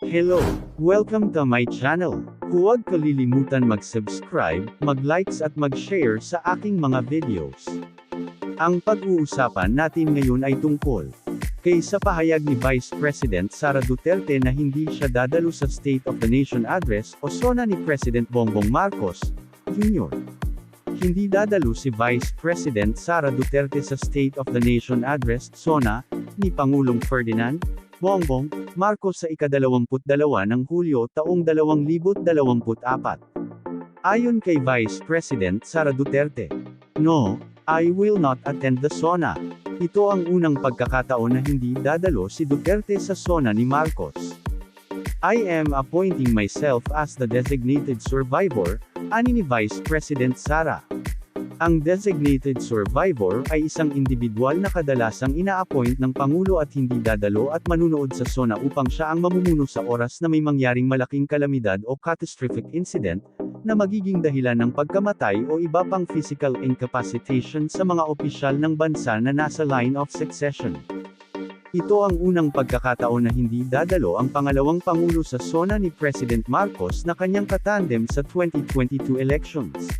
Hello! Welcome to my channel. Huwag kalilimutan mag-subscribe, mag-likes at mag-share sa aking mga videos. Ang pag-uusapan natin ngayon ay tungkol kay sa pahayag ni Vice President Sara Duterte na hindi siya dadalo sa State of the Nation Address o SONA ni President Bongbong Marcos, Jr. Hindi dadalo si Vice President Sara Duterte sa State of the Nation Address, SONA, ni Pangulong Ferdinand, Bongbong, Marcos sa ikadalawamput-dalawa ng Hulyo taong 2024. Ayon kay Vice President Sara Duterte, No, I will not attend the SONA. Ito ang unang pagkakataon na hindi dadalo si Duterte sa SONA ni Marcos. I am appointing myself as the designated survivor, ani ni Vice President Sara. Ang designated survivor ay isang individual na kadalasang ina-appoint ng Pangulo at hindi dadalo at manunood sa SONA upang siya ang mamumuno sa oras na may mangyaring malaking kalamidad o catastrophic incident, na magiging dahilan ng pagkamatay o iba pang physical incapacitation sa mga opisyal ng bansa na nasa line of succession. Ito ang unang pagkakataon na hindi dadalo ang pangalawang pangulo sa SONA ni President Marcos na kanyang katandem sa 2022 elections.